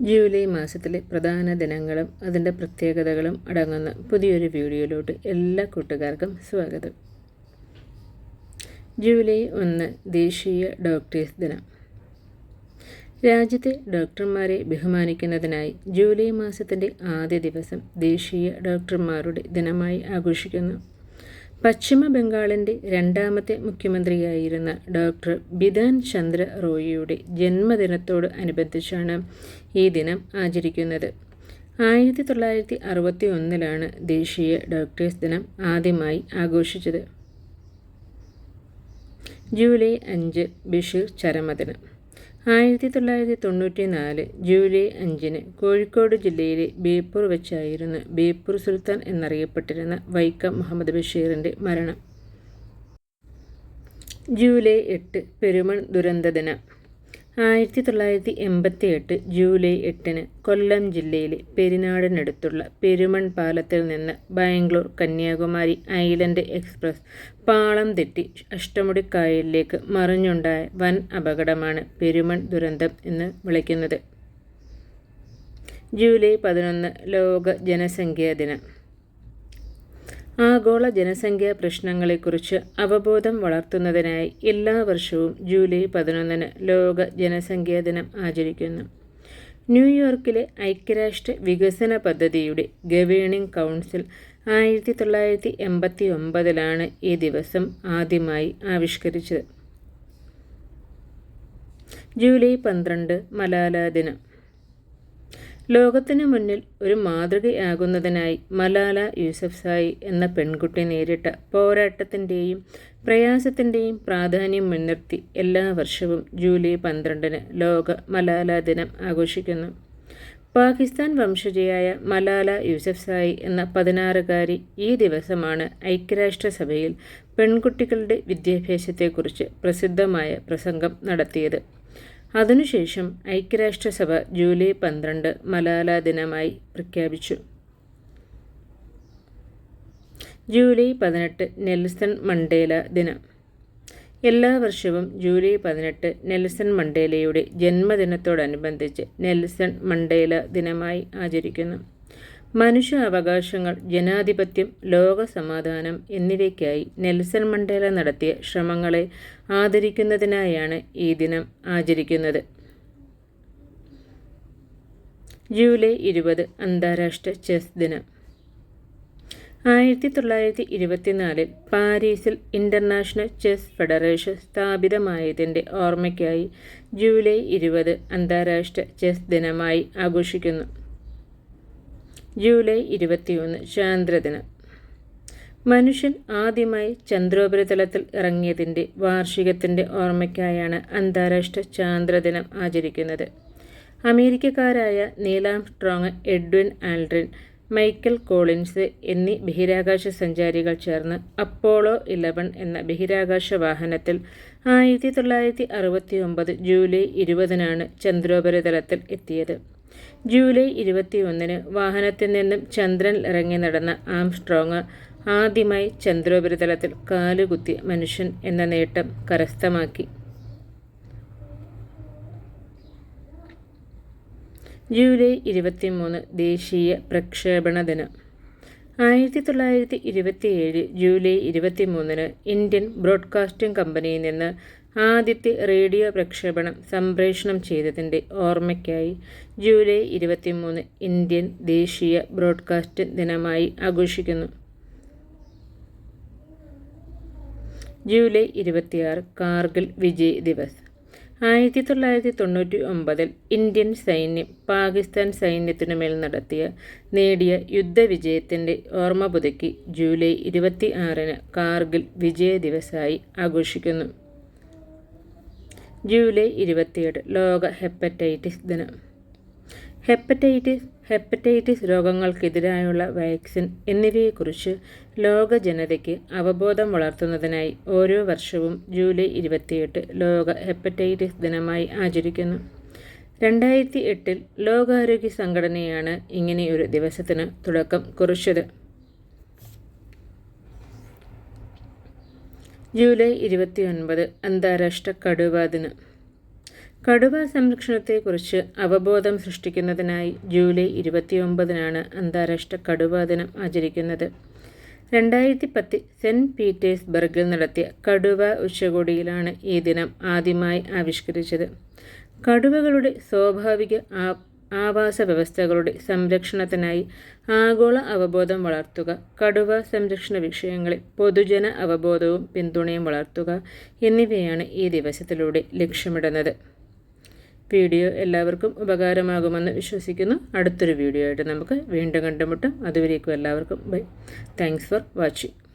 July മാസത്തിലെ പ്രധാന ദിനങ്ങളും അതിന്റെ പ്രത്യേകതകളും അടങ്ങുന്ന പുതിയൊരു വീഡിയോയിലോട്ട് എല്ലാ കൂട്ടുകാർക്കും സ്വാഗതം. ജൂലൈ ഒന്ന് ദേശീയ ഡോക്ടേഴ്സ് ദിനം. രാജ്യത്തെ ഡോക്ടർമാരെ ബഹുമാനിക്കുന്നതിനായി ജൂലൈ മാസത്തിന്റെ ആദ്യ ദിവസം ദേശീയ ഡോക്ടർമാരുടെ ദിനമായി ആഘോഷിക്കുന്നു. പശ്ചിമ ബംഗാളിന്റെ രണ്ടാമത്തെ മുഖ്യമന്ത്രിയായിരുന്ന ഡോക്ടർ ബിധാൻ ചന്ദ്ര റോയിയുടെ ജന്മദിനത്തോട് അനുബന്ധിച്ചാണ് ഈ ദിനം ആചരിക്കുന്നത്. ആയിരത്തി തൊള്ളായിരത്തി അറുപത്തി ഒന്നിലാണ് ദേശീയ ഡോക്ടേഴ്സ് ദിനം ആദ്യമായി ആഘോഷിച്ചത്. ജൂലൈ അഞ്ച് ബഷീർ ചരമദിനം. ആയിരത്തി തൊള്ളായിരത്തി തൊണ്ണൂറ്റി നാല് ജൂലൈ അഞ്ചിന് കോഴിക്കോട് ജില്ലയിലെ ബേപ്പൂർ വെച്ചായിരുന്നു ബേപ്പൂർ സുൽത്താൻ എന്നറിയപ്പെട്ടിരുന്ന വൈക്കം മുഹമ്മദ് ബഷീറിന്റെ മരണം. ജൂലൈ എട്ട് പെരുമൺ ദുരന്ത ദിനം ആയിരത്തി തൊള്ളായിരത്തി എൺപത്തി എട്ട് ജൂലൈ എട്ടിന് കൊല്ലം ജില്ലയിലെ പെരിനാടിനടുത്തുള്ള പെരുമൺ പാലത്തിൽ നിന്ന് ബാംഗ്ലൂർ കന്യാകുമാരി ഐലൻഡ് എക്സ്പ്രസ് പാളം തെറ്റി അഷ്ടമുടിക്കായലിലേക്ക് മറിഞ്ഞുണ്ടായ വൻ അപകടമാണ് പെരുമൺ ദുരന്തം എന്ന് വിളിക്കുന്നത്. ജൂലൈ പതിനൊന്ന് ലോക ജനസംഖ്യാ ദിനം. ആഗോള ജനസംഖ്യാ പ്രശ്നങ്ങളെക്കുറിച്ച് അവബോധം വളർത്തുന്നതിനായി എല്ലാ വർഷവും ജൂലൈ പതിനൊന്നിന് ലോക ജനസംഖ്യാ ദിനം ആചരിക്കുന്നു. ന്യൂയോർക്കിലെ ഐക്യരാഷ്ട്ര വികസന പദ്ധതിയുടെ ഗവേണിംഗ് കൗൺസിൽ ആയിരത്തി തൊള്ളായിരത്തി എൺപത്തി ഒമ്പതിലാണ് ഈ ദിവസം ആദ്യമായി ആവിഷ്കരിച്ചത്. ജൂലൈ പന്ത്രണ്ട് മലാല ദിനം. ലോകത്തിനു മുന്നിൽ ഒരു മാതൃകയാകുന്നതിനായി മലാല യൂസഫ്സായി എന്ന പെൺകുട്ടി നേരിട്ട പോരാട്ടത്തിന്റെയും പ്രയാസത്തിന്റെയും പ്രാധാന്യം മുൻനിർത്തി എല്ലാ വർഷവും ജൂലൈ പന്ത്രണ്ടിന് ലോക മലാല ദിനം ആഘോഷിക്കുന്നു. പാകിസ്ഥാൻ വംശജയായ മലാല യൂസഫ്സായി എന്ന പതിനാറുകാരി ഈ ദിവസമാണ് ഐക്യരാഷ്ട്രസഭയിൽ പെൺകുട്ടികളുടെ വിദ്യാഭ്യാസത്തെക്കുറിച്ച് പ്രസിദ്ധമായ പ്രസംഗം നടത്തിയത്. അതിനുശേഷം ഐക്യരാഷ്ട്രസഭ ജൂലൈ പന്ത്രണ്ട് മലാല ദിനമായി പ്രഖ്യാപിച്ചു. ജൂലൈ പതിനെട്ട് നെൽസൺ മണ്ടേല ദിനം. എല്ലാ വർഷവും ജൂലൈ പതിനെട്ട് നെൽസൺ മണ്ടേലയുടെ ജന്മദിനത്തോടനുബന്ധിച്ച് നെൽസൺ മണ്ടേല ദിനമായി ആചരിക്കുന്നു. മനുഷ്യ അവകാശങ്ങൾ ജനാധിപത്യം ലോകസമാധാനം എന്നിവയ്ക്കായി നെൽസൺ മണ്ടേല നടത്തിയ ശ്രമങ്ങളെ ആദരിക്കുന്നതിനായാണ് ഈ ദിനം ആചരിക്കുന്നത്. ജൂലൈ ഇരുപത് അന്താരാഷ്ട്ര ചെസ് ദിനം. ആയിരത്തി തൊള്ളായിരത്തി ഇരുപത്തിനാലിൽ പാരീസിൽ ഇന്റർനാഷണൽ ചെസ് ഫെഡറേഷൻ സ്ഥാപിതമായതിന്റെ ഓർമ്മയ്ക്കായി ജൂലൈ ഇരുപത് അന്താരാഷ്ട്ര ചെസ് ദിനമായി ആഘോഷിക്കുന്നു. ജൂലൈ ഇരുപത്തിയൊന്ന് ചാന്ദ്രദിനം മനുഷ്യൻ ആദ്യമായി ചന്ദ്രോപരിതലത്തിൽ ഇറങ്ങിയതിന്റെ വാർഷികത്തിന്റെ ഓർമ്മയ്ക്കായാണ് അന്താരാഷ്ട്ര ചാന്ദ്രദിനം ആചരിക്കുന്നത്. അമേരിക്കക്കാരായ Neil Armstrong Edwin Aldrin Michael Collins എന്നീ ബഹിരാകാശ സഞ്ചാരികൾ ചേർന്ന് അപ്പോളോ ഇലവൻ എന്ന ബഹിരാകാശ വാഹനത്തിൽ ആയിരത്തി തൊള്ളായിരത്തി അറുപത്തി ഒമ്പത് ജൂലൈ ഇരുപതിനാണ് ചന്ദ്രോപരിതലത്തിൽ എത്തിയത്. ജൂലൈ ഇരുപത്തിയൊന്നിന് വാഹനത്തിൽ നിന്നും ചന്ദ്രൻ ഇറങ്ങി നടന്ന ആംസ്ട്രോങ് ആദ്യമായി ചന്ദ്രോപരിതലത്തിൽ കാലുകുത്തിയ മനുഷ്യൻ എന്ന നേട്ടം കരസ്ഥമാക്കി. ജൂലൈ ഇരുപത്തിമൂന്ന് ദേശീയ പ്രക്ഷേപണ ദിനം. ആയിരത്തി തൊള്ളായിരത്തി ഇരുപത്തിയേഴ് ജൂലൈ ഇരുപത്തിമൂന്നിന് ഇന്ത്യൻ ബ്രോഡ്കാസ്റ്റിംഗ് കമ്പനിയിൽ നിന്ന് ആദ്യത്തെ റേഡിയോ പ്രക്ഷേപണം സംപ്രേഷണം ചെയ്തതിന്റെ ഓർമ്മയ്ക്കായി ജൂലൈ ഇരുപത്തിമൂന്ന് ഇന്ത്യൻ ദേശീയ ബ്രോഡ്കാസ്റ്റ് ദിനമായി ആഘോഷിക്കുന്നു. ജൂലൈ ഇരുപത്തിയാറ് കാർഗിൽ വിജയ് ദിവസ്. ആയിരത്തി തൊള്ളായിരത്തി തൊണ്ണൂറ്റി ഒമ്പതിൽ ഇന്ത്യൻ സൈന്യം പാകിസ്ഥാൻ സൈന്യത്തിനുമേൽ നടത്തിയ നേടിയ യുദ്ധവിജയത്തിന്റെ ഓർമ്മ പുതുക്കി ജൂലൈ ഇരുപത്തി ആറിന് കാർഗിൽ വിജയ ദിവസമായി ആഘോഷിക്കുന്നു. ജൂലൈ ഇരുപത്തിയേഴ് ലോക ഹെപ്പറ്റൈറ്റിസ് ദിനം. ഹെപ്പറ്റൈറ്റിസ് ഹെപ്പറ്റൈറ്റിസ് രോഗങ്ങൾക്കെതിരായുള്ള വാക്സിൻ എന്നിവയെക്കുറിച്ച് ലോക ജനതയ്ക്ക് അവബോധം വളർത്തുന്നതിനായി ഓരോ വർഷവും ജൂലൈ ഇരുപത്തിയെട്ട് ലോക ഹെപ്പറ്റൈറ്റിസ് ദിനമായി ആചരിക്കുന്നു. രണ്ടായിരത്തി എട്ടിൽ ലോകാരോഗ്യ സംഘടനയാണ് ഇങ്ങനെയൊരു ദിവസത്തിന് തുടക്കം കുറിച്ചത്. ജൂലൈ ഇരുപത്തിയൊൻപത് അന്താരാഷ്ട്ര കടുവ ദിനം. കടുവ സംരക്ഷണത്തെക്കുറിച്ച് അവബോധം സൃഷ്ടിക്കുന്നതിനായി ജൂലൈ ഇരുപത്തിയൊമ്പതിനാണ് അന്താരാഷ്ട്ര കടുവ ദിനം ആചരിക്കുന്നത്. രണ്ടായിരത്തി പത്തിൽ സെന്റ് പീറ്റേഴ്സ്ബർഗിൽ നടത്തിയ കടുവ ഉച്ചകോടിയിലാണ് ഈ ദിനം ആദ്യമായി ആവിഷ്കരിച്ചത്. കടുവകളുടെ സ്വാഭാവിക ആവാസ വ്യവസ്ഥകളുടെ സംരക്ഷണത്തിനായി ആഗോള അവബോധം വളർത്തുക കടുവ സംരക്ഷണ വിഷയങ്ങളിൽ പൊതുജന അവബോധവും പിന്തുണയും വളർത്തുക എന്നിവയാണ് ഈ ദിവസത്തിലൂടെ ലക്ഷ്യമിടുന്നത്. വീഡിയോ എല്ലാവർക്കും ഉപകാരമാകുമെന്ന് വിശ്വസിക്കുന്നു. അടുത്തൊരു വീഡിയോ ആയിട്ട് നമുക്ക് വീണ്ടും കണ്ടുമുട്ടാം. അതുവരേക്കും എല്ലാവർക്കും ബൈ. Thanks for watching.